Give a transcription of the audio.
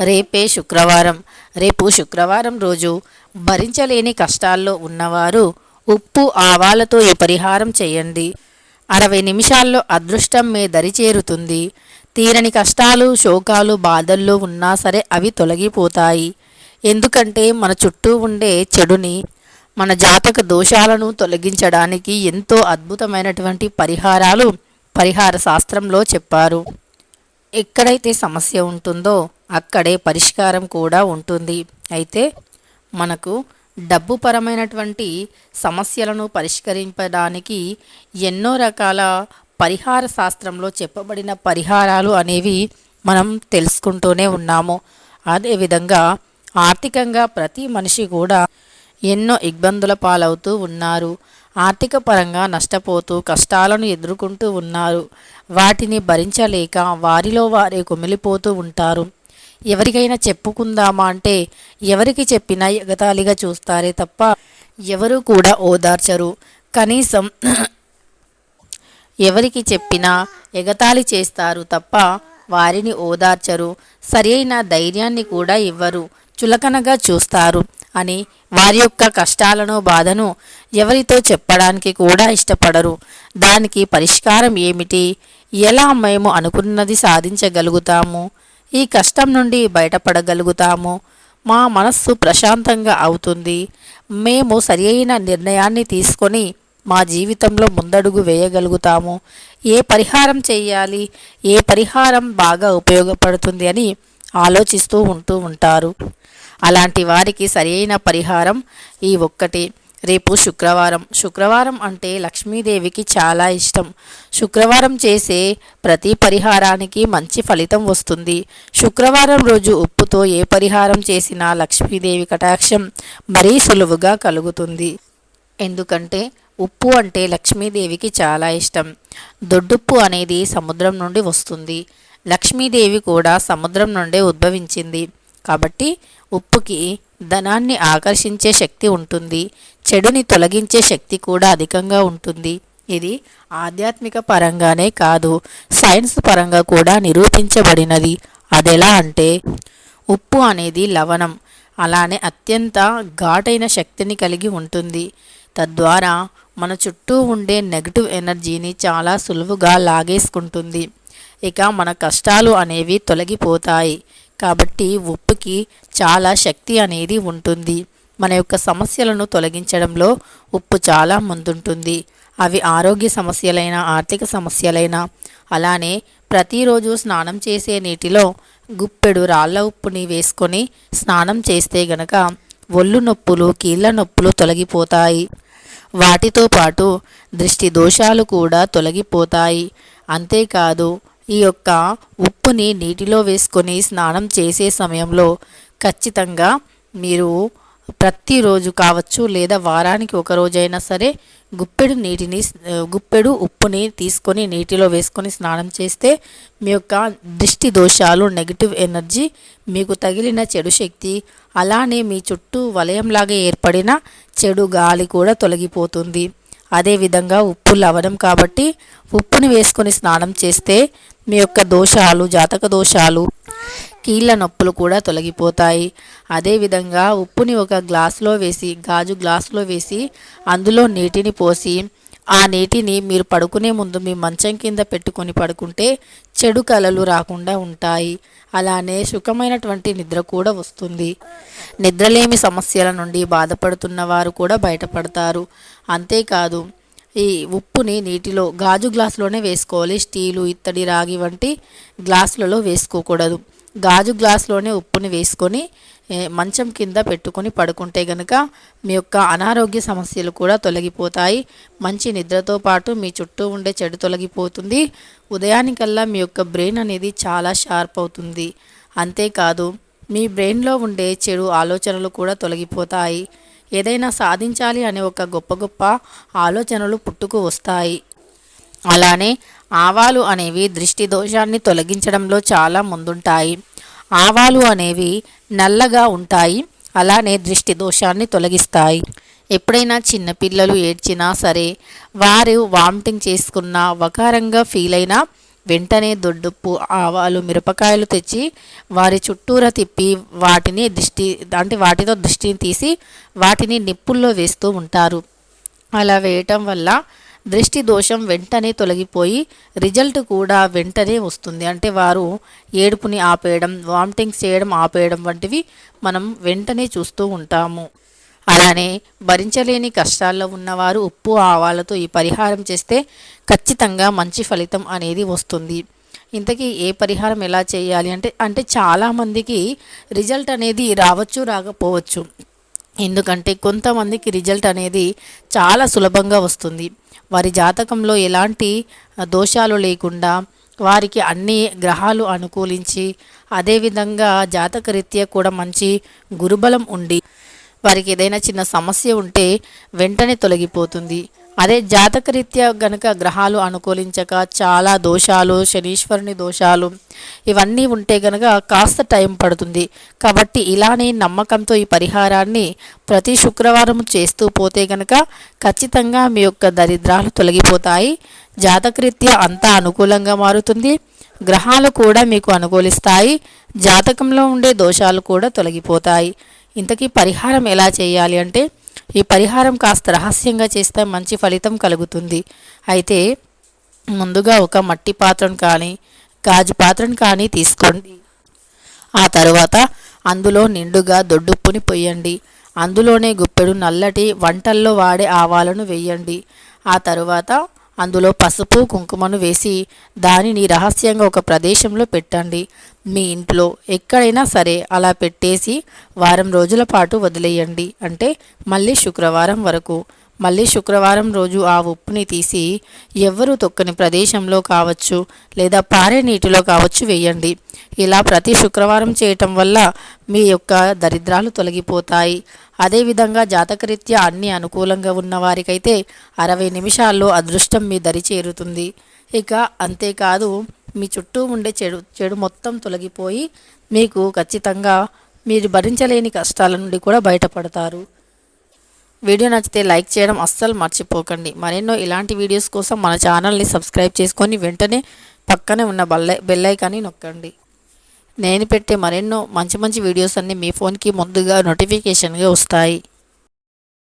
రేపే శుక్రవారం. రేపు శుక్రవారం రోజు భరించలేని కష్టాల్లో ఉన్నవారు ఉప్పు ఆవాలతో ఈ పరిహారం చేయండి. అరవై నిమిషాల్లో అదృష్టం మీ దరి చేరుతుంది. తీరని కష్టాలు శోకాలు బాధల్లో ఉన్నా సరే అవి తొలగిపోతాయి. ఎందుకంటే మన చుట్టూ ఉండే చెడుని మన జాతక దోషాలను తొలగించడానికి ఎంతో అద్భుతమైనటువంటి పరిహారాలు పరిహార శాస్త్రంలో చెప్పారు. ఎక్కడైతే సమస్య ఉంటుందో అక్కడే పరిష్కారం కూడా ఉంటుంది. అయితే మనకు డబ్బు పరమైనటువంటి సమస్యలను పరిష్కరించడానికి ఎన్నో రకాల పరిహార శాస్త్రంలో చెప్పబడిన పరిహారాలు అనేవి మనం తెలుసుకుంటూనే ఉన్నాము. అదేవిధంగా ఆర్థికంగా ప్రతి మనిషి కూడా ఎన్నో ఇబ్బందుల పాలవుతూ ఉన్నారు. ఆర్థిక పరంగా నష్టపోతూ కష్టాలను ఎదుర్కొంటూ ఉన్నారు. వాటిని భరించలేక వారిలో వారే కుమిలిపోతూ ఉంటారు. ఎవరికైనా చెప్పుకుందామా అంటే ఎవరికి చెప్పినా ఎగతాళిగా చూస్తారే తప్ప ఎవరు కూడా ఓదార్చరు. కనీసం ఎవరికి చెప్పినా ఎగతాళి చేస్తారు తప్ప వారిని ఓదార్చరు. సరైన ధైర్యాన్ని కూడా ఇవ్వరు. చులకనగా చూస్తారు అని వారి యొక్క కష్టాలను బాధను ఎవరితో చెప్పడానికి కూడా ఇష్టపడరు. దానికి పరిష్కారం ఏమిటి? ఎలా మేము అనుకున్నది సాధించగలుగుతాము? ఈ కష్టం నుండి బయటపడగలుగుతాము. మా మనస్సు ప్రశాంతంగా అవుతుంది. మేము సరియైన నిర్ణయాన్ని తీసుకొని మా జీవితంలో ముందడుగు వేయగలుగుతాము. ఏ పరిహారం చేయాలి? ఏ పరిహారం బాగా ఉపయోగపడుతుంది అని ఆలోచిస్తూ ఉంటూ ఉంటారు. అలాంటి వారికి సరైన పరిహారం ఈ ఒక్కటి. రేపు శుక్రవారం. శుక్రవారం అంటే లక్ష్మీదేవికి చాలా ఇష్టం. శుక్రవారం చేసే ప్రతి పరిహారానికి మంచి ఫలితం వస్తుంది. శుక్రవారం రోజు ఉప్పుతో ఏ పరిహారం చేసినా లక్ష్మీదేవి కటాక్షం మరీ సులువుగా కలుగుతుంది. ఎందుకంటే ఉప్పు అంటే లక్ష్మీదేవికి చాలా ఇష్టం. దొడ్డుప్పు అనేది సముద్రం నుండి వస్తుంది. లక్ష్మీదేవి కూడా సముద్రం నుండే ఉద్భవించింది. కాబట్టి ఉప్పుకి ధనాన్ని ఆకర్షించే శక్తి ఉంటుంది. చెడుని తొలగించే శక్తి కూడా అధికంగా ఉంటుంది. ఇది ఆధ్యాత్మిక పరంగానే కాదు సైన్స్ పరంగా కూడా నిరూపించబడినది. అదెలా అంటే ఉప్పు అనేది లవణం. అలానే అత్యంత ఘాటైన శక్తిని కలిగి ఉంటుంది. తద్వారా మన చుట్టూ ఉండే నెగటివ్ ఎనర్జీని చాలా సులువుగా లాగేసుకుంటుంది. ఇక మన కష్టాలు అనేవి తొలగిపోతాయి. కాబట్టి ఉప్పుకి చాలా శక్తి అనేది ఉంటుంది. మన యొక్క సమస్యలను తొలగించడంలో ఉప్పు చాలా ముందుంటుంది. అవి ఆరోగ్య సమస్యలైన ఆర్థిక సమస్యలైనా. అలానే ప్రతిరోజు స్నానం చేసే నీటిలో గుప్పెడు రాళ్ళ ఉప్పుని వేసుకొని స్నానం చేస్తే గనక ఒళ్ళు నొప్పులు కీళ్ళ నొప్పులు తొలగిపోతాయి. వాటితో పాటు దృష్టి దోషాలు కూడా తొలగిపోతాయి. అంతేకాదు ఈ యొక్క ఉప్పుని నీటిలో వేసుకొని స్నానం చేసే సమయంలో ఖచ్చితంగా మీరు ప్రతిరోజు కావచ్చు లేదా వారానికి ఒక రోజైనా సరే గుప్పెడు నీటిని గుప్పెడు ఉప్పుని తీసుకొని నీటిలో వేసుకొని స్నానం చేస్తే మీ యొక్క దృష్టి దోషాలు నెగిటివ్ ఎనర్జీ మీకు తగిలిన చెడు శక్తి అలానే మీ చుట్టూ వలయంలాగా ఏర్పడిన చెడు గాలి కూడా తొలగిపోతుంది. అదేవిధంగా ఉప్పు లవణం కాబట్టి ఉప్పుని వేసుకొని స్నానం చేస్తే మీ యొక్క దోషాలు జాతక దోషాలు కీళ్ళ నొప్పులు కూడా తొలగిపోతాయి. అదేవిధంగా ఉప్పుని ఒక గ్లాసులో వేసి గాజు గ్లాసులో వేసి అందులో నీటిని పోసి ఆ నీటిని మీరు పడుకునే ముందు మీ మంచం కింద పెట్టుకొని పడుకుంటే చెడు కలలు రాకుండా ఉంటాయి. అలానే సుఖమైనటువంటి నిద్ర కూడా వస్తుంది. నిద్రలేమి సమస్యల నుండి బాధపడుతున్న వారు కూడా బయటపడతారు. అంతేకాదు ఈ ఉప్పుని నీటిలో గాజు గ్లాసులోనే వేసుకోవాలి. స్టీలు ఇత్తడి రాగి వంటి గ్లాసులలో వేసుకోకూడదు. గాజు గ్లాసులోనే ఉప్పుని వేసుకొని మంచం కింద పెట్టుకొని పడుకుంటే గనుక మీ యొక్క అనారోగ్య సమస్యలు కూడా తొలగిపోతాయి. మంచి నిద్రతో పాటు మీ చుట్టూ ఉండే చెడు తొలగిపోతుంది. ఉదయానికల్లా మీ యొక్క బ్రెయిన్ అనేది చాలా షార్ప్ అవుతుంది. అంతేకాదు మీ బ్రెయిన్లో ఉండే చెడు ఆలోచనలు కూడా తొలగిపోతాయి. ఏదైనా సాధించాలి అనే ఒక గొప్ప గొప్ప ఆలోచనలు పుట్టుకు వస్తాయి. అలానే ఆవాలు అనేవి దృష్టి దోషాన్ని తొలగించడంలో చాలా ముందుంటాయి. ఆవాలు అనేవి నల్లగా ఉంటాయి అలానే దృష్టి దోషాన్ని తొలగిస్తాయి. ఎప్పుడైనా చిన్నపిల్లలు ఏడ్చినా సరే వారు వామిటింగ్ చేసుకున్న వకారంగా ఫీల్ అయినా వెంటనే దొడ్డుప్పు ఆవాలు మిరపకాయలు తెచ్చి వారి చుట్టూరా తిప్పి వాటిని దృష్టి అంటే వాటితో దృష్టిని తీసి వాటిని నిప్పుల్లో వేస్తూ ఉంటారు. అలా వేయటం వల్ల దృష్టి దోషం వెంటనే తొలగిపోయి రిజల్ట్ కూడా వెంటనే వస్తుంది. అంటే వారు ఏడుపుని ఆపేయడం వామిటింగ్స్ చేయడం ఆపేయడం వంటివి మనం వెంటనే చూస్తూ ఉంటాము. అలానే భరించలేని కష్టాల్లో ఉన్నవారు ఉప్పు ఆవాలతో ఈ పరిహారం చేస్తే ఖచ్చితంగా మంచి ఫలితం అనేది వస్తుంది. ఇంతకీ ఏ పరిహారం ఎలా చేయాలి? అంటే అంటే చాలామందికి రిజల్ట్ అనేది రావచ్చు రాకపోవచ్చు. ఎందుకంటే కొంతమందికి రిజల్ట్ అనేది చాలా సులభంగా వస్తుంది. వారి జాతకంలో ఎలాంటి దోషాలు లేకుండా వారికి అన్ని గ్రహాలు అనుకూలించి అదేవిధంగా జాతకరీత్యా కూడా మంచి గురుబలం ఉండి వారికి ఏదైనా చిన్న సమస్య ఉంటే వెంటనే తొలగిపోతుంది. అదే జాతకరీత్యా గనుక గ్రహాలు అనుకూలించక చాలా దోషాలు శనీశ్వరుని దోషాలు ఇవన్నీ ఉంటే గనక కాస్త టైం పడుతుంది. కాబట్టి ఇలానే నమ్మకంతో ఈ పరిహారాన్ని ప్రతి శుక్రవారం చేస్తూ పోతే గనక ఖచ్చితంగా మీ యొక్క దరిద్రాలు తొలగిపోతాయి. జాతకరీత్యా అంతా అనుకూలంగా మారుతుంది. గ్రహాలు కూడా మీకు అనుకూలిస్తాయి. జాతకంలో ఉండే దోషాలు కూడా తొలగిపోతాయి. ఇంతకీ పరిహారం ఎలా చేయాలి అంటే ఈ పరిహారం కాస్త రహస్యంగా చేస్తే మంచి ఫలితం కలుగుతుంది. అయితే ముందుగా ఒక మట్టి పాత్రను కానీ గాజు పాత్రను కానీ తీసుకోండి. ఆ తరువాత అందులో నిండుగా దొడ్డుప్పుని పొయ్యండి. అందులోనే గుప్పెడు నల్లటి వంటల్లో వాడే ఆవాలను వేయండి. ఆ తరువాత అందులో పసుపు కుంకుమను వేసి దానిని రహస్యంగా ఒక ప్రదేశంలో పెట్టండి. మీ ఇంట్లో ఎక్కడైనా సరే అలా పెట్టేసి వారం రోజుల పాటు వదిలేయండి. అంటే మళ్ళీ శుక్రవారం వరకు. మళ్ళీ శుక్రవారం రోజు ఆ ఉప్పుని తీసి ఎవ్వరూ తొక్కని ప్రదేశంలో కావచ్చు లేదా పారే నీటిలో కావచ్చు వేయండి. ఇలా ప్రతి శుక్రవారం చేయటం వల్ల మీ యొక్క దరిద్రాలు తొలగిపోతాయి. అదేవిధంగా జాతకరీత్యా అన్ని అనుకూలంగా ఉన్నవారికైతే అరవై నిమిషాల్లో అదృష్టం మీ దరి చేరుతుంది. ఇక అంతేకాదు మీ చుట్టూ ఉండే చెడు చెడు మొత్తం తొలగిపోయి మీకు ఖచ్చితంగా మీరు భరించలేని కష్టాల నుండి కూడా బయటపడతారు. వీడియో నచ్చితే లైక్ చేయడం అస్సలు మర్చిపోకండి. మరెన్నో ఇలాంటి వీడియోస్ కోసం మన ఛానల్ని సబ్స్క్రైబ్ చేసుకొని వెంటనే పక్కనే ఉన్న బెల్లై బెల్లైకాన్ని నొక్కండి. నేను పెట్టే మరెన్నో మంచి మంచి వీడియోస్ అన్నీ మీ ఫోన్కి ముందుగా నోటిఫికేషన్గా వస్తాయి.